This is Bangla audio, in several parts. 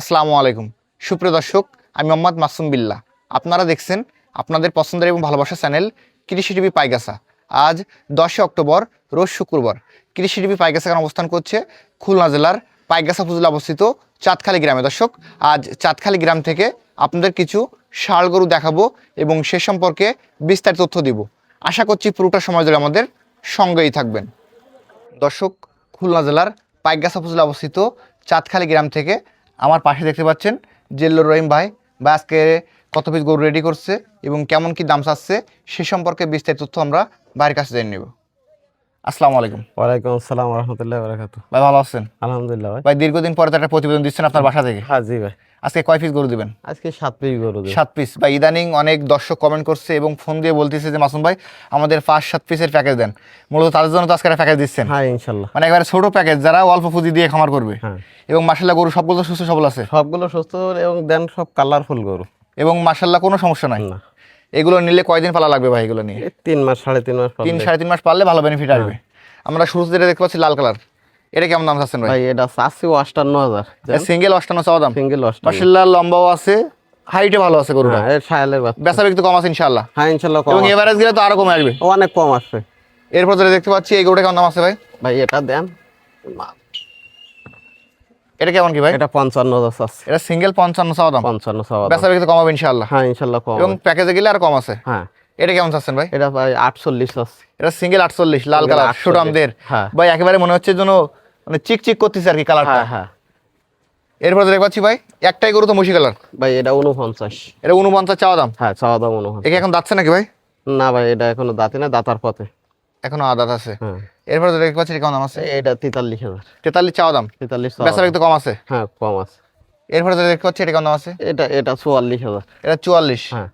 আসসালামু আলাইকুম। সুপ্রিয় দর্শক, আমি মোহাম্মদ মাসুম বিল্লাহ। আপনারা দেখছেন আপনাদের পছন্দের এবং ভালোবাসার চ্যানেল কৃষি টিভি পাইগাসা আজ দশই অক্টোবর, রোজ শুক্রবার। কৃষি টিভি পাইগাসা এখানে অবস্থান করছে? খুলনা জেলার পাইগাসা উপজেলা অবস্থিত চাঁদখালি গ্রামে। দর্শক, আজ চাঁদখালি গ্রাম থেকে আপনাদের কিছু ষাড় গরু দেখাবো এবং সে সম্পর্কে বিস্তারিত তথ্য দিব। আশা করছি পুরোটা সময় ধরে আমাদের সঙ্গেই থাকবেন। দর্শক, খুলনা জেলার পাইকগাছা উপজেলা অবস্থিত চাঁদখালি গ্রাম থেকে আমার পাশে দেখতে পাচ্ছেন জেল্লো রহিম ভাই। বা আজকে কত পিস গরু রেডি করছে এবং কেমন কি দাম চাচ্ছে, সে সম্পর্কে বিস্তারিত তথ্য আমরা ভাইয়ের কাছে জেনে নেব। আসসালামু আলাইকুম। ওয়ালাইকুম আসসালাম রহমতুল্লাহ বারাকাত ভাই ভালো আছেন? আলহামদুলিল্লাহ ভাই। ভাই দীর্ঘদিন পরে তো একটা প্রতিবেদন দিচ্ছেন আপনার বাসা থেকে? হ্যাঁ জি ভাই। আজকে কয় পিস গরু দিবেন? আজকে সাত পিস গরু দেব। সাত পিস বা ইদানিং অনেক দর্শক কমেন্ট করছে এবং ফোন দিয়ে বলতেছে যে মাসুম ভাই আমাদের পাঁচ সাত পিসের প্যাকেজ দেন। মূলত তাদের জন্য তো আজকে একটা প্যাকেজ দিচ্ছেন। হ্যাঁ ইনশাল্লাহ। মানে একেবারে ছোট প্যাকেজ যারা অল্প পুঁজি দিয়ে খামার করবে। হ্যাঁ। এবং মার্শাল্লাহ গরু সবগুলো সুস্থ সবল আছে। সবগুলো সুস্থ এবং দেন সব কালারফুল গরু। এবং মার্শাল্লাহ কোনো সমস্যা নাই। না। এগুলো নিলে কয়দিন পালা লাগবে ভাই এগুলো নিয়ে? তিন মাস সাড়ে তিন মাস তিন সাড়ে তিন মাস পারলে ভালো বেনিফিট আসবে। আমরা শুরুতে যেটা দেখতে পাচ্ছি লাল কালার। এটা কেমন দাম চাচ্ছেন ভাই? এটা চাচ্ছি অষ্টান্ন হাজার। সিঙ্গেল অষ্টান্ন চাওয়া দাম? সিঙ্গেল অষ্টান্ন। লম্বাও আছে হাইটে ভালো আছে গরুটা হ্যাঁ এর সায়ালের বেচা বিক্রি কম আছে ইনশাল্লাহ হ্যাঁ ইনশাল্লাহ এবং এভারেজ গেলে তো আরও কমে আসবে। অনেক কম আসবে। এরপর যেটা দেখতে পাচ্ছি এই গরুটা কেমন দাম আছে ভাই? ভাই এটা দেন। এটা কেমন কি ভাই? এটা পঞ্চান্ন চাচ্ছি এটা সিঙ্গেল পঞ্চান্ন চাওয়া দাম? পঞ্চান্ন চাওয়া। বেচা বিক্রি কমাবে ইনশাল্লাহ হ্যাঁ ইনশাল্লাহ কম এবং প্যাকেজে গেলে আর কম আছে? হ্যাঁ। এটা কেমন চাচ্ছেন ভাই? এটা ভাই আটচল্লিশ চাচ্ছি এটা সিঙ্গেল আটচল্লিশ লাল কালার 48 সুটামদের হ্যাঁ। ভাই একেবারে মনে হচ্ছে যেন মানে চিক চিক করতেছে আর কি কালারটা। হ্যাঁ হ্যাঁ। এরপর দেখতে পাচ্ছি ভাই একটাই গরু তো মুশি কালার। ভাই এটা উনপঞ্চাশ এটা উনপঞ্চাশ চাওয়া দাম? হ্যাঁ চাওয়া দাম উনপঞ্চাশ এখন যাচ্ছে নাকি ভাই? না ভাই এটা এখনও দাঁতে না দাতার পথে। এখনও আদাত আছে। হ্যাঁ। এরপর দেখতে পাচ্ছি কেমন দাম আছে? এটা তেতাল্লিশ হাজার। তেতাল্লিশ চাওয়া দাম? তেতাল্লিশ বেচা বিক্রি কম আছে? হ্যাঁ কম আছে। এরপর দেখতে পাচ্ছি এটা কেমন দাম আছে? এটা এটা চুয়াল্লিশ হাজার। এটা চুয়াল্লিশ। হ্যাঁ।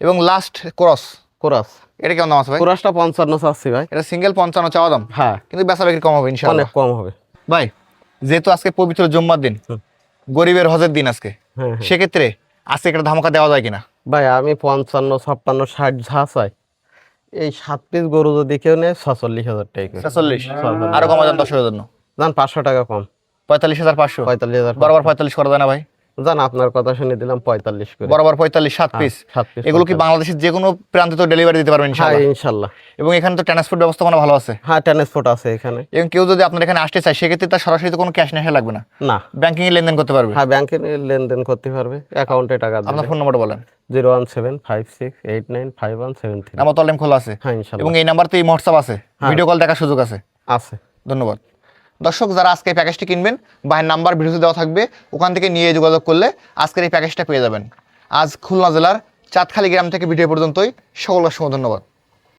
এবং লাস্ট ক্রস কোরাস এটা কেমন দাম আছে ভাই? কোরাসটা পঞ্চান্ন চাচ্ছি ভাই। এটা সিঙ্গেল পঞ্চান্ন চাওয়া দাম? হ্যাঁ। কিন্তু বেচা বিক্রি কম হবে ইনশাআল্লাহ। অনেক কম হবে। ভাই যেহেতু আজকে পবিত্র জুম্মার দিন। গরিবের হজের দিন আজকে হ্যাঁ হ্যাঁ। সেক্ষেত্রে আজকে একটা ধামাকা দেওয়া যায় কিনা? ভাই আমি পঞ্চান্ন ছাপ্পান্ন ষাট ঝা চাই। এই সাত পিস গরু যদি কেউ নেয় ছচল্লিশ হাজার টাকা ছচল্লিশ। আরও কমা যান দর্শকের জন্য? জান পাঁচশো টাকা কম। পঁয়তাল্লিশ হাজার পাঁচশো? পঁয়তাল্লিশ হাজার বরাবর পঁয়তাল্লিশ করা যায় না ভাই? জান আপনার কথা শুনে দিলাম পঁয়তাল্লিশ করে। বরাবর পঁয়তাল্লিশ সাত পিস সাত পিস এগুলো কি বাংলাদেশের যে কোনো প্রান্তে তো ডেলিভারি দিতে পারবেন হ্যাঁ ইনশাল্লাহ এবং এখানে তো ট্রান্সপোর্ট ব্যবস্থাপনা ভালো আছে? হ্যাঁ ট্রান্সপোর্ট আছে এখানে। এবং কেউ যদি আপনার এখানে আসতে চায় সেক্ষেত্রে তার সরাসরি তো কোনো ক্যাশ নেশা লাগবে না? না। ব্যাংকিং এ লেনদেন করতে পারবে? হ্যাঁ ব্যাংকে লেনদেন করতে পারবে। অ্যাকাউন্টে টাকা আপনার ফোন নম্বরটা বলেন। Zero one seven five six eight nine five one seven three. আমার তো খোলা আছে। হ্যাঁ ইনশাল্লাহ। এবং এই নাম্বার তো এই হোয়াটসঅ্যাপ আছে ভিডিও কল দেখার সুযোগ আছে। আছে। ধন্যবাদ। দর্শক, যারা আজকে এই প্যাকেজটি কিনবেন, ভাইয়ের নাম্বার, ভিডিওতে দেওয়া থাকবে, ওখান থেকে নিয়ে যোগাযোগ করলে আজকের এই প্যাকেজটা পেয়ে যাবেন। আজ খুলনা জেলার চাঁদখালি গ্রাম থেকে ভিডিও পর্যন্তই। সকল অসংখ্য ধন্যবাদ।